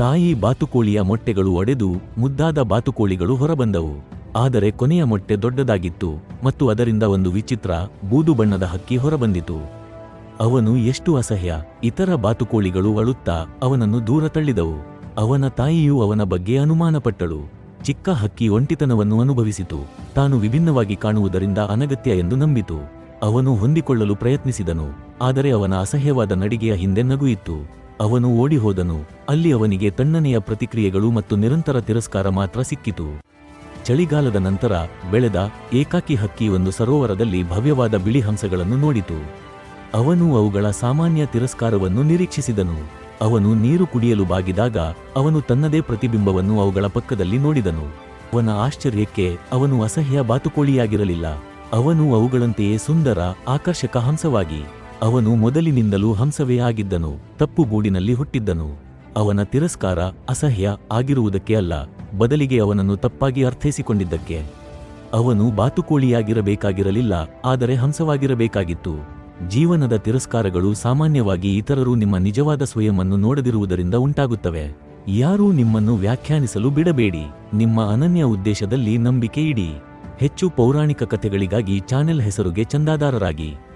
ತಾಯಿ ಬಾತುಕೋಳಿಯ ಮೊಟ್ಟೆಗಳು ಒಡೆದು ಮುದ್ದಾದ ಬಾತುಕೋಳಿಗಳು ಹೊರಬಂದವು. ಆದರೆ ಕೊನೆಯ ಮೊಟ್ಟೆ ದೊಡ್ಡದಾಗಿತ್ತು ಮತ್ತು ಅದರಿಂದ ಒಂದು ವಿಚಿತ್ರ ಬೂದು ಬಣ್ಣದ ಹಕ್ಕಿ ಹೊರಬಂದಿತು. ಅವನು ಎಷ್ಟು ಅಸಹ್ಯ, ಇತರ ಬಾತುಕೋಳಿಗಳು ಅಳುತ್ತಾ ಅವನನ್ನು ದೂರ ತಳ್ಳಿದವು. ಅವನ ತಾಯಿಯು ಅವನ ಬಗ್ಗೆ ಅನುಮಾನಪಟ್ಟಳು. ಚಿಕ್ಕ ಹಕ್ಕಿ ಒಂಟಿತನವನ್ನು ಅನುಭವಿಸಿತು. ತಾನು ವಿಭಿನ್ನವಾಗಿ ಕಾಣುವುದರಿಂದ ಅನಗತ್ಯ ಎಂದು ನಂಬಿತು. ಅವನು ಹೊಂದಿಕೊಳ್ಳಲು ಪ್ರಯತ್ನಿಸಿದನು, ಆದರೆ ಅವನ ಅಸಹ್ಯವಾದ ನಡಿಗೆಯ ಹಿಂದೆ ನಗು ಅವನು ಓಡಿಹೋದನು. ಅಲ್ಲಿ ಅವನಿಗೆ ತಣ್ಣನೆಯ ಪ್ರತಿಕ್ರಿಯೆಗಳು ಮತ್ತು ನಿರಂತರ ತಿರಸ್ಕಾರ ಮಾತ್ರ ಸಿಕ್ಕಿತು. ಚಳಿಗಾಲದ ನಂತರ ಬೆಳೆದ ಏಕಾಕಿ ಹಕ್ಕಿ ಒಂದು ಸರೋವರದಲ್ಲಿ ಭವ್ಯವಾದ ಬಿಳಿ ಹಂಸಗಳನ್ನು ನೋಡಿತು. ಅವನು ಅವುಗಳ ಸಾಮಾನ್ಯ ತಿರಸ್ಕಾರವನ್ನು ನಿರೀಕ್ಷಿಸಿದನು. ಅವನು ನೀರು ಕುಡಿಯಲು ಬಾಗಿದಾಗ ಅವನು ತನ್ನದೇ ಪ್ರತಿಬಿಂಬವನ್ನು ಅವುಗಳ ಪಕ್ಕದಲ್ಲಿ ನೋಡಿದನು. ಅವನ ಆಶ್ಚರ್ಯಕ್ಕೆ ಅವನು ಅಸಹ್ಯ ಬಾತುಕೋಳಿಯಾಗಿರಲಿಲ್ಲ. ಅವನು ಅವುಗಳಂತೆಯೇ ಸುಂದರ, ಆಕರ್ಷಕ ಹಂಸವಾಗಿ. ಅವನು ಮೊದಲಿನಿಂದಲೂ ಹಂಸವೇ ಆಗಿದ್ದನು ತಪ್ಪು ಗೂಡಿನಲ್ಲಿ ಹುಟ್ಟಿದ್ದನು. ಅವನ ತಿರಸ್ಕಾರ ಅಸಹ್ಯ ಆಗಿರುವುದಕ್ಕೆ ಅಲ್ಲ, ಬದಲಿಗೆ ಅವನನ್ನು ತಪ್ಪಾಗಿ ಅರ್ಥೈಸಿಕೊಂಡಿದ್ದಕ್ಕೆ. ಅವನು ಬಾತುಕೋಳಿಯಾಗಿರಬೇಕಾಗಿರಲಿಲ್ಲ, ಆದರೆ ಹಂಸವಾಗಿರಬೇಕಾಗಿತ್ತು. ಜೀವನದ ತಿರಸ್ಕಾರಗಳು ಸಾಮಾನ್ಯವಾಗಿ ಇತರರು ನಿಮ್ಮ ನಿಜವಾದ ಸ್ವಯಮನ್ನು ನೋಡದಿರುವುದರಿಂದ ಉಂಟಾಗುತ್ತವೆ. ಯಾರೂ ನಿಮ್ಮನ್ನು ವ್ಯಾಖ್ಯಾನಿಸಲು ಬಿಡಬೇಡಿ, ನಿಮ್ಮ ಅನನ್ಯ ಉದ್ದೇಶದಲ್ಲಿ ನಂಬಿಕೆ ಇಡಿ. ಹೆಚ್ಚು ಪೌರಾಣಿಕ ಕಥೆಗಳಿಗಾಗಿ ಚಾನೆಲ್ ಹೆಸರುಗೆ ಚಂದಾದಾರರಾಗಿ.